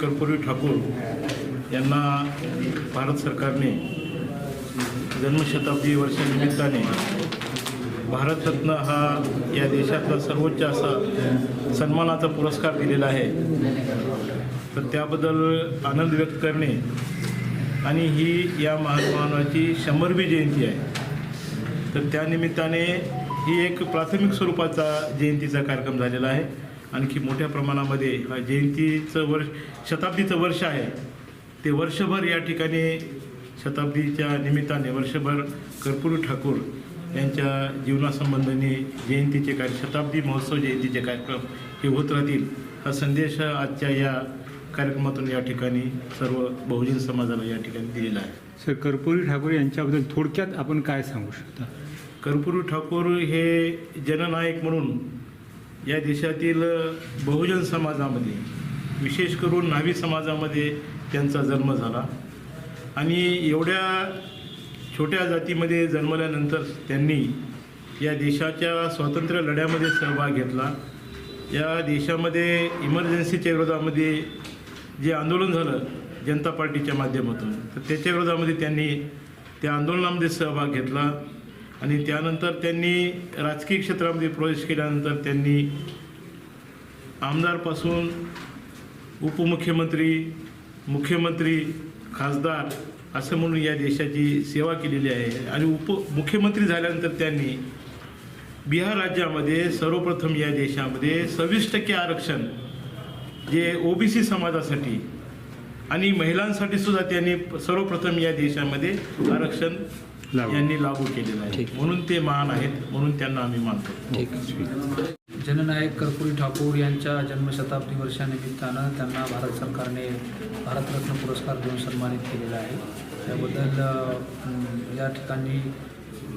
ठाकूर यांना भारत सरकारने जन्मशताब्दी वर्षानिमित्ताने भारतरत्न हा या देशातला सर्वोच्च असा सन्मानाचा पुरस्कार दिलेला आहे. तर त्याबद्दल आनंद व्यक्त करणे आणि ही या महात्मानाची शंभरवी जयंती आहे. तर त्यानिमित्ताने ही एक प्राथमिक स्वरूपाचा जयंतीचा कार्यक्रम झालेला आहे. आणखी मोठ्या प्रमाणामध्ये हा जयंतीचं वर्ष शताब्दीचं वर्ष आहे. ते वर्षभर या ठिकाणी शताब्दीच्या निमित्ताने वर्षभर कर्पूरी ठाकूर यांच्या जीवनासंबंधाने जयंतीचे कार्य शताब्दी महोत्सव जयंतीचे कार्यक्रम हे होत राहतील. हा संदेश आजच्या या कार्यक्रमातून या ठिकाणी सर्व बहुजन समाजाला या ठिकाणी दिलेला आहे. सर कर्पूरी ठाकूर यांच्याबद्दल थोडक्यात आपण काय सांगू शकता? कर्पूरी ठाकूर हे जननायक म्हणून या देशातील बहुजन समाजामध्ये विशेष करून न्हावी समाजामध्ये त्यांचा जन्म झाला. आणि एवढ्या छोट्या जातीमध्ये जन्मल्यानंतर त्यांनी या देशाच्या स्वातंत्र्य लढ्यामध्ये सहभाग घेतला. या देशामध्ये इमर्जन्सीच्या विरोधामध्ये जे आंदोलन झालं जनता पार्टीच्या माध्यमातून तर त्याच्या विरोधामध्ये त्यांनी त्या आंदोलनामध्ये सहभाग घेतला. आणि त्यानंतर त्यांनी राजकीय क्षेत्रामध्ये प्रवेश केल्यानंतर त्यांनी आमदारपासून उपमुख्यमंत्री मुख्यमंत्री खासदार असं म्हणून या देशाची सेवा केलेली आहे. आणि उपमुख्यमंत्री झाल्यानंतर त्यांनी बिहार राज्यामध्ये सर्वप्रथम या देशामध्ये सव्वीस टक्के आरक्षण जे ओ बी सी समाजासाठी आणि महिलांसाठी सुद्धा त्यांनी सर्वप्रथम या देशामध्ये आरक्षण यांनी लागू केलेलं आहे. म्हणून ते महान आहेत म्हणून त्यांना आम्ही मानतो. जननायक कर्पूरी ठाकूर यांच्या जन्मशताब्दी वर्षानिमित्तानं त्यांना भारत सरकारने भारतरत्न पुरस्कार देऊन सन्मानित केलेला आहे. त्याबद्दल या ठिकाणी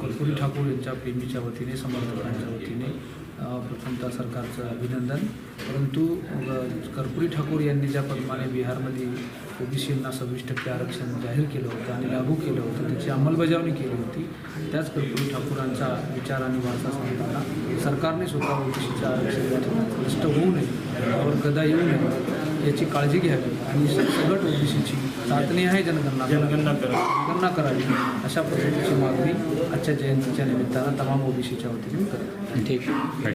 कर्पूरी ठाकूर यांच्या प्रेमीच्या वतीने समर्थकांच्या वतीने प्रथमतः सरकारचं अभिनंदन. परंतु कर्पूरी ठाकूर यांनी ज्या प्रमाणे बिहारमध्ये ओबीसींना सव्वीस टक्के आरक्षण जाहीर केलं होतं आणि लागू केलं होतं त्याची अंमलबजावणी केली होती त्याच कर्पूरी ठाकूरांचा विचार आणि वारसा सांगताना सरकारने स्वतः ओबीसीच्या आरक्षण नष्ट होऊ नये त्यावर गदा येऊ नये याची काळजी घ्यावी आणि सगट ओबीसीची चाचणी आहे जनगणना जनगणना करा गणना करावी. अशा पद्धतीची मागणी आजच्या जयंतीच्या निमित्तानं तमाम ओबीसीच्या वतीने करतो. ठीक.